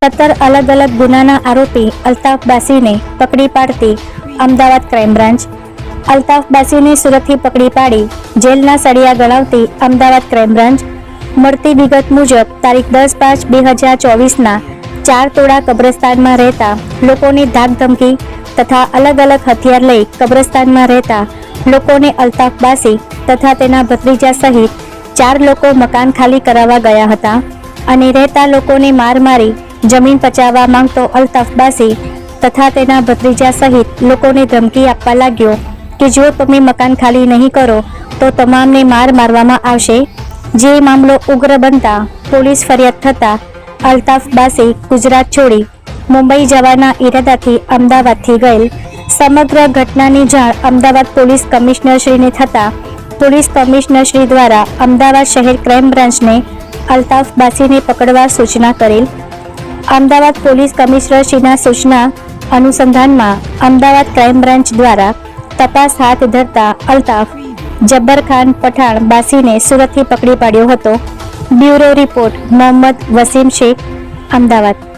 સત્તર અલગ અલગ ગુનાના આરોપી અલ્તાફ બાસીને પકડી પાડતી અમદાવાદ ક્રાઇમ બ્રાન્ચ. અલ્તાફ બાસીને સુરતથી પકડી પાડી જેલના સળિયા ગણાવતી અમદાવાદ ક્રાઇમ બ્રાન્ચ. મળતી વિગત મુજબ તારીખ દસ પાંચ બે હજાર ચોવીસના ચાર તોડા કબ્રસ્તાનમાં રહેતા લોકોની ધાકધમકી તથા અલગ અલગ હથિયાર લઈ કબ્રસ્તાનમાં રહેતા લોકોને અલ્તાફ બાસી તથા તેના ભત્રીજા સહિત ચાર લોકો મકાન ખાલી કરાવવા ગયા હતા અને રહેતા લોકોને માર મારી જમીન પચાવવા માંગતો અલ્તાફ બાસી તથા તેના ભત્રીજા સહિત લોકોને ધમકી આપવા લાગ્યો કે જો તમે મકાન ખાલી નહીં કરો તો તમામને માર મારવામાં આવશે. જે મામલો ઉગ્ર બનતા પોલીસ ફરિયાદ થતા અલ્તાફ બાસી ગુજરાત છોડી મુંબઈ જવાના ઈરાદાથી અમદાવાદથી ગયેલ. સમગ્ર ઘટનાની જાણ અમદાવાદ પોલીસ કમિશનરશ્રીને થતા પોલીસ કમિશનરશ્રી દ્વારા અમદાવાદ શહેર ક્રાઇમ બ્રાન્ચને અલ્તાફ બાસીને પકડવા સૂચના કરેલ. અમદાવાદ પોલીસ કમિશનરશ્રીના સૂચના અનુસંધાનમાં અમદાવાદ ક્રાઇમ બ્રાન્ચ દ્વારા તપાસ હાથ ધરતા અલ્તાફ જબ્બર ખાન પઠાણ બાસીને સુરતથી પકડી પાડ્યો હતો. Bureau report Mohammad Wasim Sheikh, Ahmedabad.